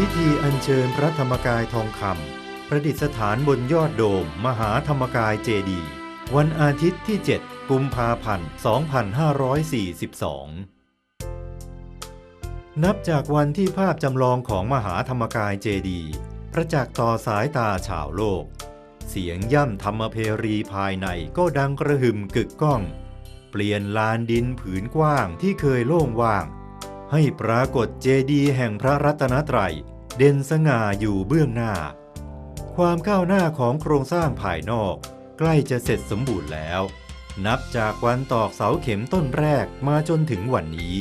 พิธีอัญเชิญพระธรรมกายทองคำประดิษฐานบนยอดโดม มหาธรรมกายเจดี วันอาทิตย์ที่ 7 กุมภาพันธ์ 2542 นับจากวันที่ภาพจำลองของมหาธรรมกายเจดีประจักษ์ต่อสายตาชาวโลก เสียงย่ำธรรมเพรีภายในก็ดังกระหึ่มกึกก้อง เปลี่ยนลานดินผืนกว้างที่เคยโล่งว่าง ให้ปรากฏเจดีย์แห่งพระรัตนตรัย เด่นสง่าอยู่เบื้องหน้า ความก้าวหน้าของโครงสร้างภายนอก ใกล้จะเสร็จสมบูรณ์แล้ว นับจากวันตอกเสาเข็มต้นแรกมาจนถึงวันนี้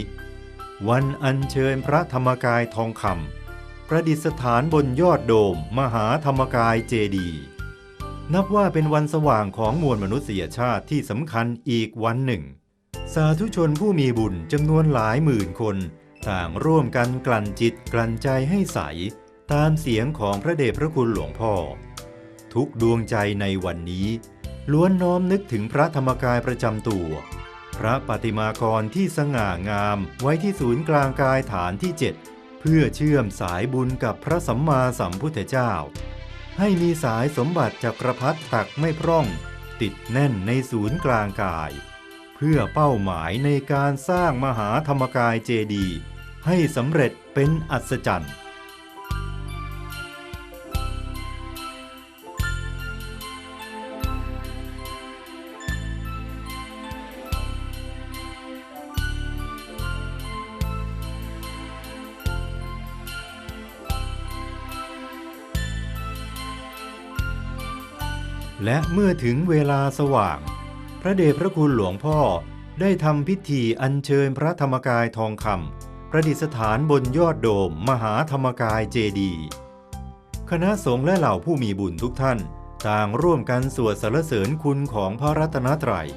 วันอัญเชิญพระธรรมกายทองคำประดิษฐานบนยอดโดมมหาธรรมกายเจดีย์นับว่าเป็นวันสว่างของมวลมนุษยชาติที่สำคัญอีกวันหนึ่ง สาธุชนผู้มีบุญจำนวนหลายหมื่นคน ต่างร่วมกันกลั่นจิตกลั่นใจให้ใส ตามเสียงของพระเดชพระคุณหลวงพ่อ ทุกดวงใจในวันนี้ ล้วนน้อมนึกถึงพระธรรมกายประจำตัว พระปฏิมากรที่สง่างามไว้ที่ศูนย์กลางกายฐานที่7เพื่อเชื่อมสายบุญกับพระสัมมาสัมพุทธเจ้า ให้มีสายสมบัติจักรพรรดิตักไม่พร่อง ติดแน่นในศูนย์กลางกาย เพื่อเป้าหมายในการสร้างมหาธรรมกายเจดีย์ให้สำเร็จเป็นอัศจรรย์และเมื่อถึงเวลาสว่าง ระเดชพระคุณหลวงพ่อได้ทำพิธีอัญเชิญพระธรรมกายทองคำประดิษฐานบนยอดโดมมหาธรรมกายเจดี คณะสงฆ์และเหล่าผู้มีบุญทุกท่าน ต่างร่วมกันสวดสรรเสริญคุณของพระรัตนตรัย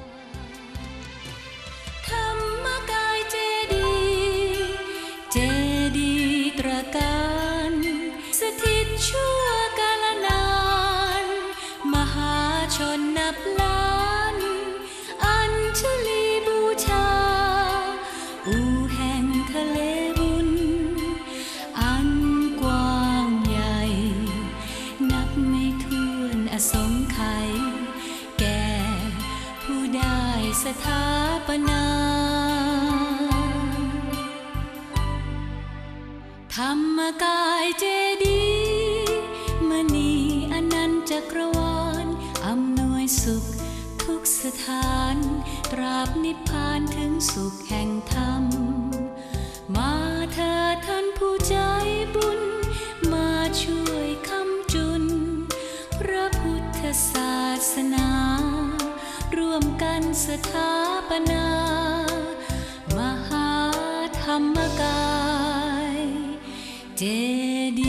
สงไข แก่ผู้ได้สถาปนาธรรมกายเจดีมณีอนันต์จักรวาลอำนวยสุขทุกสถาน ตราบนิพพานถึงสุขแห่งธรรม กันสถาปนา มหาธรรมกาย เจดี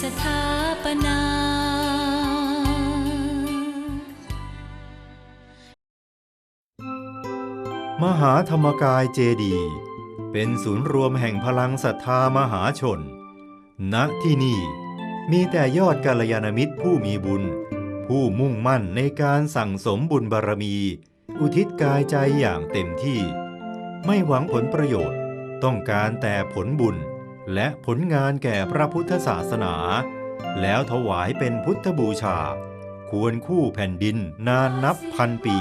สถาปนามหาธรรมกายเจดี เป็นศูนย์รวมแห่งพลังศรัทธามหาชน ณ ที่นี่มีแต่ยอดกัลยาณมิตรผู้มีบุญ ผู้มุ่งมั่นในการสั่งสมบุญบารมี อุทิศกายใจอย่างเต็มที่ ไม่หวังผลประโยชน์ ต้องการแต่ผลบุญ และผลงานแก่พระพุทธศาสนา แล้วถวายเป็นพุทธบูชา ควรคู่แผ่นดินนานนับพันปี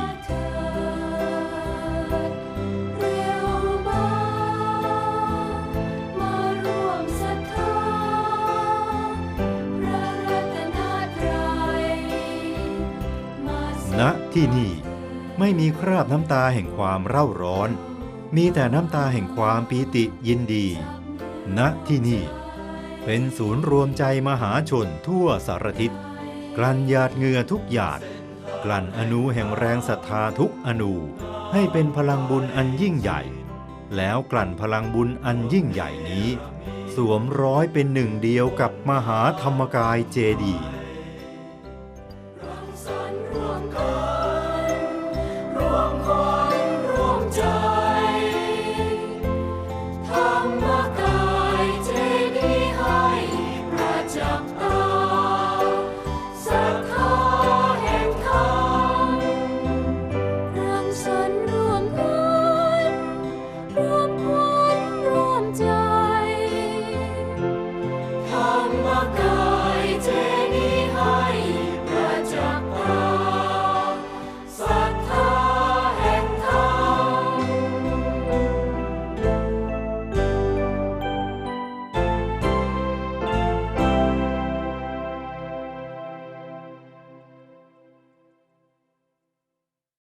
ณที่นี่ไม่มีคราบน้ำตาแห่งความเร่าร้อน มีแต่น้ำตาแห่งความปีติยินดี ณที่นี่ เป็นศูนย์รวมใจมหาชนทั่วสารทิศกลั่นหยาดเหงื่อทุกหยาด กลั่นอนูแห่งแรงศรัทธาทุกอนูให้เป็นพลังบุญอันยิ่งใหญ่ แล้วกลั่นพลังบุญอันยิ่งใหญ่นี้สสวมร้อยเป็นหนึ่งเดียวกับมหาธรรมกายเจดีย์